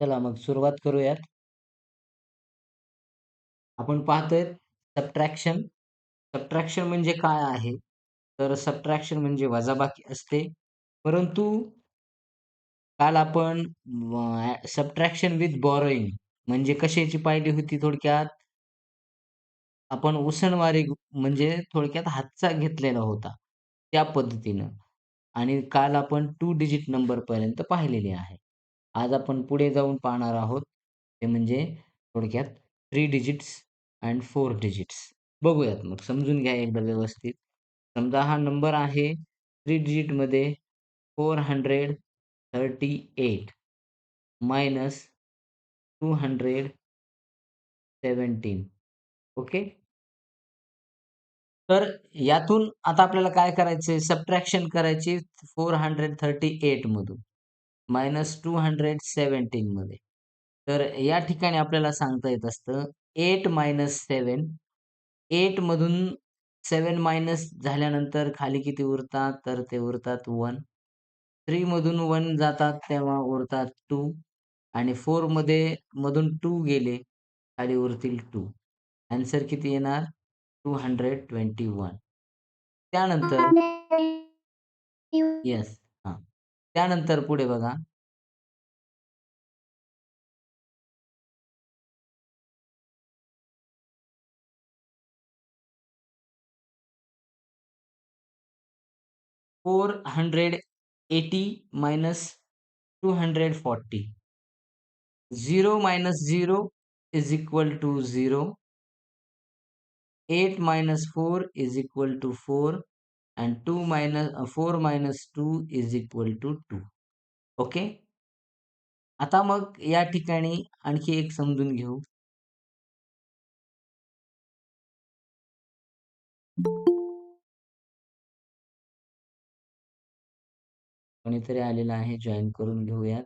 चला मग सुरुवात करूयात. आपण पाहतोय सबट्रॅक्शन. सबट्रॅक्शन म्हणजे काय आहे? तर सबट्रॅक्शन म्हणजे वजाबाकी असते. परंतु काल आपण सबट्रॅक्शन विथ बॉरोईंग म्हणजे कशाची पाहिली होती थोडक्यात? आपण उसणवारी म्हणजे थोडक्यात हातचा घेतलेला होता. त्या पद्धतीनं आणि काल आपण टू डिजिट नंबर पर्यंत पाहिलेले आहे. आज आपण पुढे जाऊन पाहणार आहोत. ते म्हणजे थोडक्यात three digits and four digits. बघूयात मग समजून घ्या एकदा व्यवस्थित. समजा हा नंबर आहे थ्री डिजिटमध्ये 438 मायनस 217 ओके. तर यातून आता आपल्याला काय करायचंय? सबट्रॅक्शन करायची 438 मधून मायनस 217 मध्ये. तर या ठिकाणी आपल्याला सांगता येत असतं 8 मायनस 7 8 मधून 7 मायनस झाल्यानंतर खाली किती उरतात? तर ते उरतात 1. 3 मधून 1 जातात तेव्हा उरतात 2 आणि 4 मध्ये मधून 2 गेले, खाली उरतील 2. आन्सर किती येणार? 221. त्यानंतर येस. हां. त्यानंतर पुढे बघा. Four hundred eighty minus 240. 0 minus 0 is equal to 0. 8 minus 4 is equal to 4 and 2 minus uh, 4 minus 2 is equal to 2. Okay. आता मग या ठिकाणी आणखी एक समजून घेऊ. कोणीतरी आलेलं आहे जॉईन करून घेऊयात.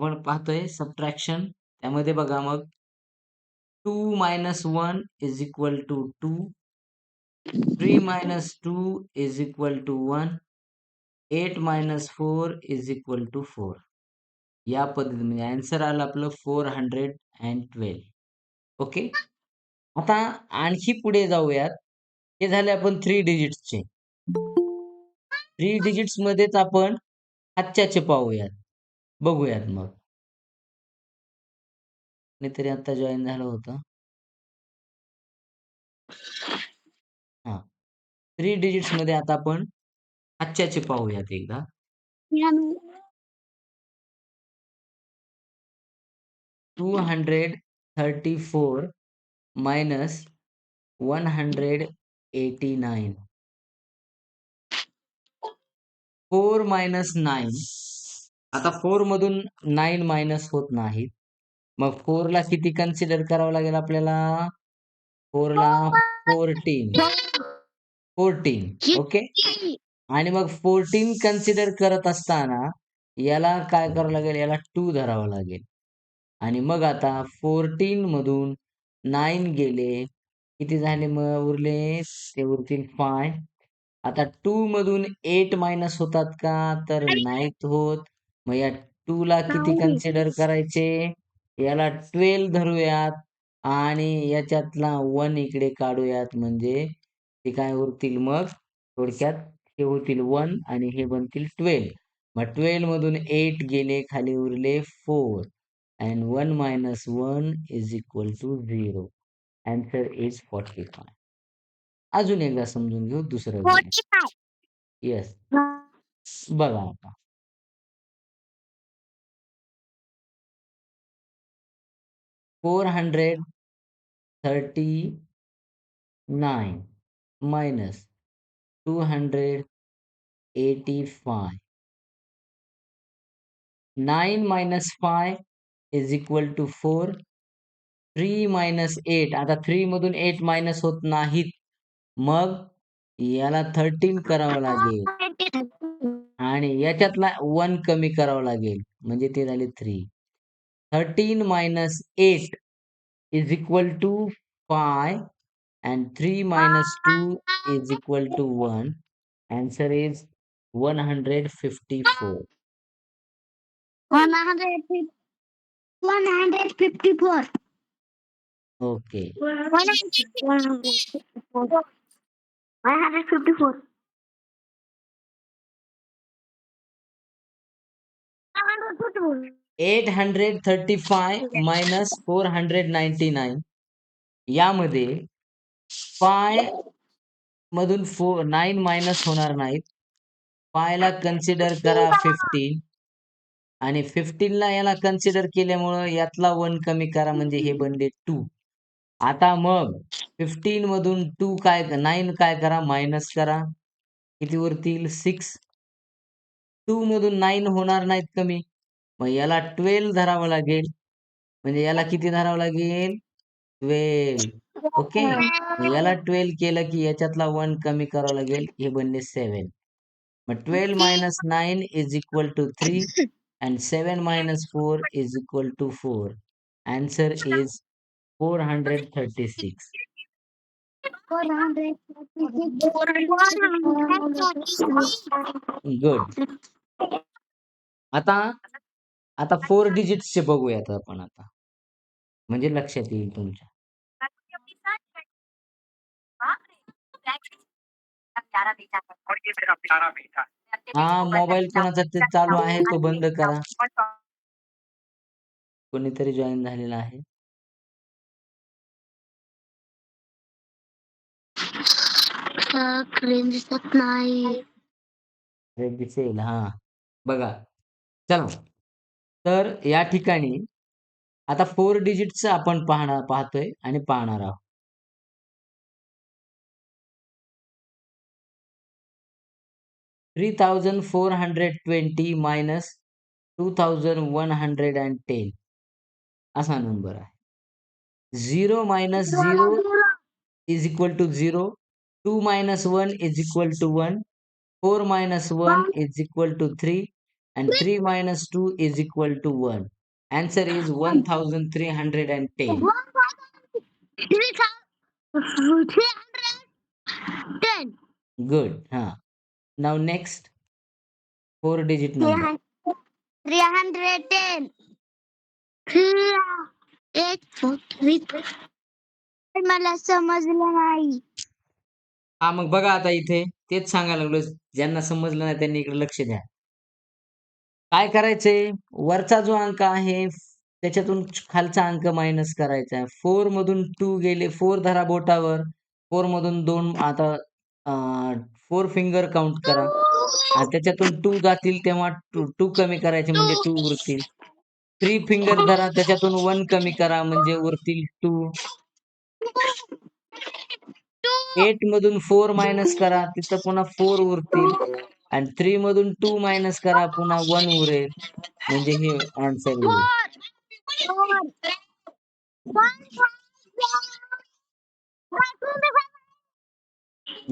आपण पाहतोय सबट्रॅक्शन त्यामध्ये बघा मग two minus one is equal to two three minus two is equal to one eight minus four is equal to four या पद्धती म्हणजे आन्सर आलं आपलं four hundred and twelve okay आता आणखी पुढे जाऊयात. हे झाले आपण थ्री डिजिट्सचे थ्री डिजिट्स मध्येच आपण आजच्याचे पाहूयात. बघूयात मग. मी तरी आता जॉइन झालं होतं. हां. 3 डिजिट्समध्ये आता आपण आजच्याचे पाहूयात एकदा. Two hundred thirty four minus one hundred eighty nine. 4 मायनस 9 आता 4 मधून 9 मायनस होत नाहीत. मग 4 ला किती कन्सिडर करावं लागेल आपल्याला? 4 ला 14. 14 ओके. आणि मग 14 कन्सिडर करत असताना याला काय करावं लागेल? याला 2 धरावं लागेल. आणि मग आता 14 मधून 9 गेले. किती झाले मग उरले? ते उरतील 5. आता 2 मधून 8 मायनस होतात का? तर नाहीत होत. मग या 2 ला किती कन्सिडर करायचे? याला 12 धरूयात आणि याच्यातला 1 इकडे काढूयात म्हणजे ते काय उरतील मग थोडक्यात हे होतील 1 आणि हे बनतील 12. मग 12 मधून 8 गेले, खाली उरले 4 and 1 minus 1 is equal to 0. Answer is 45. अजून एकदा समजून घेऊ दुसरं. येस. बघा आता. Four hundred thirty nine minus two hundred eighty five. 9 minus 5 is equal to 4. 3 minus 8 आता 3 मधून 8 मायनस होत नाहीत. मग याला 13 करावं लागेल आणि याच्यातला 1 कमी करावं लागेल. म्हणजे ते झाले 3. 13 minus 8 is equal to 5 and 3 minus 2 is equal to 1. Answer is 154. 154. Okay. 154. 154. Eight hundred thirty five minus four hundred ninety nine. यामध्ये फाय मधून फोर नाईन मायनस होणार नाहीत. फायला कन्सिडर करा फिफ्टीन आणि फिफ्टीनला याला कन्सिडर केल्यामुळं यातला वन कमी करा म्हणजे हे बनले टू आता मग फिफ्टीन मधून टू काय नाईन काय करा मायनस करा. किती उरतील सिक्स 2 मधून 9 होणार नाहीत कमी. मग याला 12 धरावं लागेल. म्हणजे याला किती धरावं लागेल? 12. ओके. याला 12 केलं की याच्यातला 1 कमी करावं लागेल. हे बनले 7. मग 12 minus 9 is equal to 3 and 7 minus 4 is equal to 4. Answer is 436. 436. Good. आता आता 4 डिजिट्सचे बघूयात आपण आता. म्हणजे लक्षात येईल तुमच्या. हां, मोबाईल कोणाचा ते चालू आहे तो बंद करा. कोणीतरी जॉइन झालेला आहे. स्क्रीन दिसत नाही. दिसेल हां. बघा. चला. तर या ठिकाणी आता फोर डिजिटचं आपण पाहणार पाहतोय आणि पाहणार आहोत. Three thousand four hundred twenty minus two thousand one hundred and ten असा नंबर आहे. Zero minus zero is equal to zero two minus one is equal to one 4 minus 1 is equal to 3. And 3 minus 2 is equal to 1. Answer is 1310. Ten. Good. Huh. Now next. 4 digit number. Three hundred ten. Three eight four three. मला समजलं नाही. हा मग बघा आता इथे तेच सांगायला लागलो. ज्यांना समजलं नाही त्यांनी इकडे लक्ष द्या. काय करायचंय? वरचा जो अंक आहे त्याच्यातून खालचा अंक मायनस करायचा आहे. फोर मधून टू गेले. फोर धरा बोटावर. फोर मधून दोन आता फोर फिंगर काउंट करा. त्याच्यातून टू जातील तेव्हा 2 2 कमी करायचे म्हणजे टू उरतील. थ्री फिंगर धरा त्याच्यातून वन कमी करा म्हणजे उरतील टू 8 मधून 4 मायनस करा तिथं पुन्हा 4 उरतील. आणि 3 मधून 2 मायनस करा पुन्हा 1 उरेल. म्हणजे हे आन्सर येईल.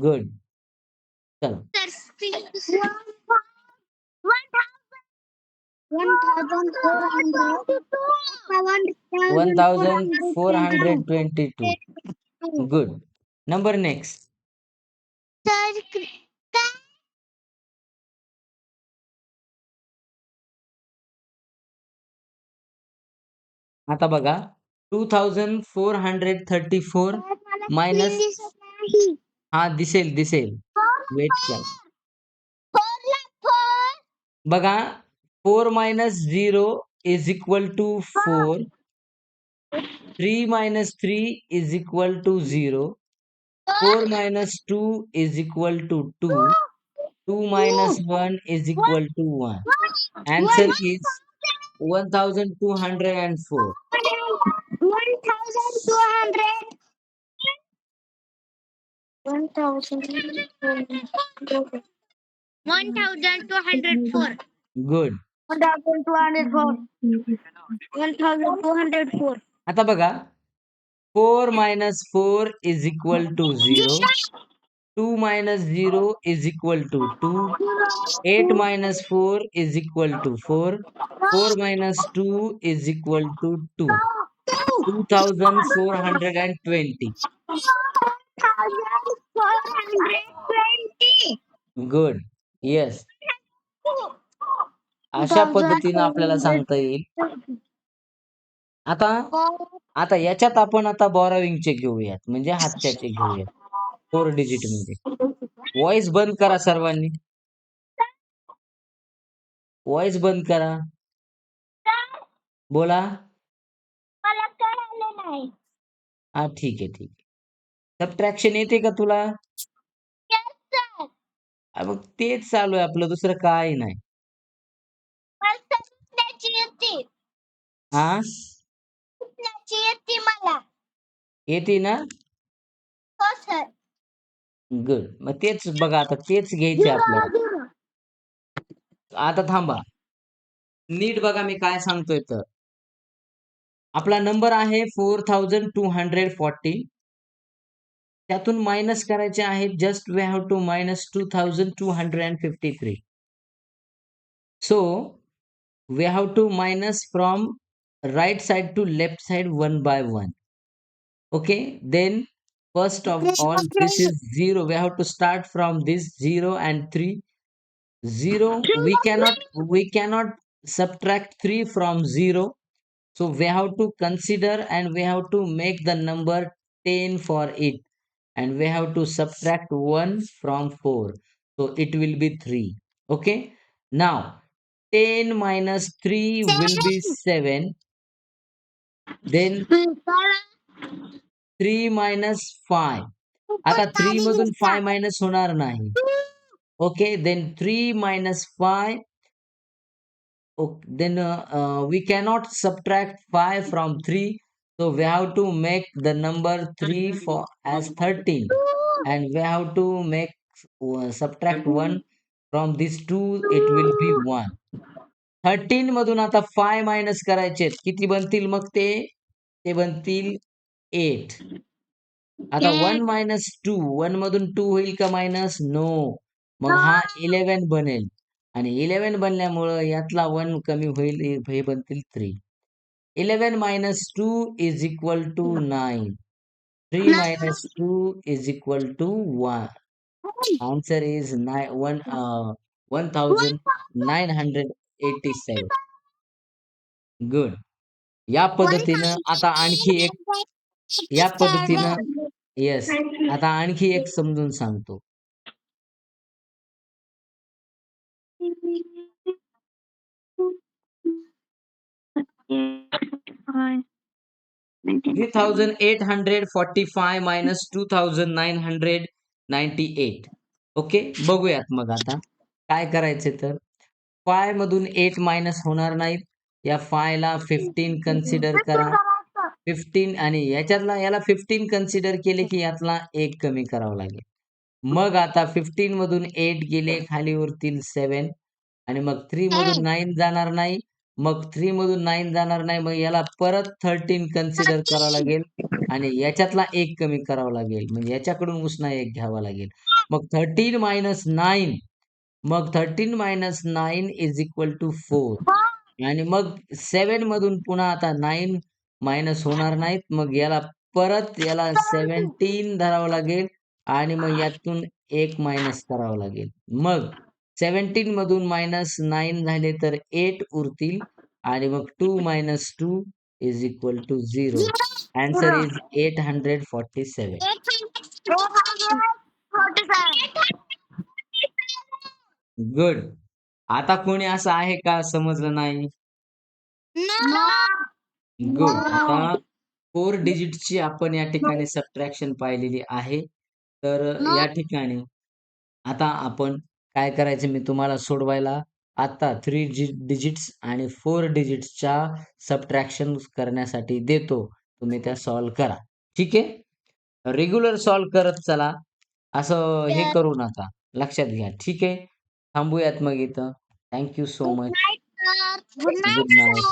गुड. चला. One thousand four number next sir आता बघा. Two thousand four hundred thirty four minus हा दिसेल दिसेल. वेट कर बघा. Four minus zero is equal to four three minus three is equal to zero 4 ah! minus 2 is equal to 2. Ah! 2 minus 1 is equal to 1. Answer is 1204. 1200. 1204. Good. 1204. 1204. Atabaga. Four minus four is equal to zero. Two minus zero is equal to two. Eight minus four is equal to four. Four minus two is equal to two. Two. Thousand four hundred and twenty. Good. Yes अशा पद्धतीनं आपल्याला सांगता येईल. आता आता याच्यात आपण आता बॉरोविंगचे घेऊयात. म्हणजे हातच्याचे घेऊयात. 4 डिजिटमध्ये. व्हॉइस बंद करा सर्वांनी. व्हॉइस बंद करा. बोला. मला कळालं नाही. हां, ठीक आहे, ठीक आहे. सबट्रॅक्शन येते का तुला? मग तेच चालू आहे आपलं दुसरं काही नाही. मला समजण्याची येते. हां? समजण्याची येते मला. येते ना? हो सर. गुड. मग तेच बघा आता तेच घ्यायचे आपल्याला. आता थांबा. नीट बघा मी काय सांगतोय तर. आपला नंबर आहे 4240. त्यातून मायनस करायचे आहेत. Just we have to minus 2253. So we have to minus from right side to left side one by one. Okay, then first of all, this is zero. We have to start from this zero and three. Zero, we cannot we cannot subtract three from zero. So we have to consider and we have to make the number 10 for it. And we have to subtract 1 from 4. So it will be 3. Okay. Now 10 minus 3 will be 7 Then 3 minus 5. आता 3 मधून 5 minus होणार नाही. Okay, then 3 minus 5. Okay, then uh, uh, we cannot subtract 5 from 3. So we have to make the number 3 for as 13 and we have to make uh, subtract 1 from these two it will be 1. 13 मधून आता 5 minus करायचे किती बनतील मग ते? ते बनतील 8 आता 1 मायनस 2 1 मधून 2 होईल का मायनस? नो. मग हा 11 बनेल. आणि 11 बनल्यामुळं यातला 1 कमी होईल हे बनतील 3 11 minus 2 is equal to 9 3 minus 2 is equal to 1 answer is nine, one, uh, 1987 good या पद्धतीनं आता आणखी एक या पद्धतीनं येस आता आणखी एक समजून सांगतो. Three thousand eight hundred forty five minus two thousand nine hundred ninety eight okay बघूयात मग आता. काय करायचे तर? फाय मधून एट मायनस होणार नाहीत. या फायला फिफ्टीन कन्सिडर करा. फिफ्टीन आणि याच्यातला याला फिफ्टीन कन्सिडर केले की यातला एक कमी करावा लागेल. मग आता फिफ्टीन मधून एट गेले खाली उरतील सेवन आणि मग थ्री मधून नाईन जाणार नाही. मग थ्री मधून नाईन जाणार नाही. मग याला परत थर्टीन कन्सिडर करावं लागेल. आणि याच्यातला एक कमी करावा लागेल. म्हणजे याच्याकडून उसना एक घ्यावा लागेल. मग थर्टीन मायनस नाईन मग thirteen minus nine is equal to four आणि मग सेवन मधून पुन्हा आता नाईन मायनस होणार नाहीत. मग याला परत याला सेव्हन्टीन धरावं लागेल. आणि मग यातून एक मायनस करावं लागेल. मग सेव्हन्टीन मधून मायनस नाईन झाले तर एट उरतील. आणि मग two minus two is equal to zero answer is eight hundred forty seven good. आता कोणी असं आहे का समजलं नाही? गुड. आता फोर डिजिटची आपण या ठिकाणी सबट्रॅक्शन पाहिलेली आहे. तर या ठिकाणी आता आपण काय करायचं मी तुम्हाला सोडवायला? आता थ्री डिजिट्स आणि फोर डिजिट्सच्या सबट्रॅक्शन करण्यासाठी देतो. तुम्ही त्या सॉल्व्ह करा. ठीक आहे? रेग्युलर सॉल्व्ह करत चला. असं हे करू नका लक्षात घ्या. ठीक आहे? थांबूयात मग इथं. Thank you so much good night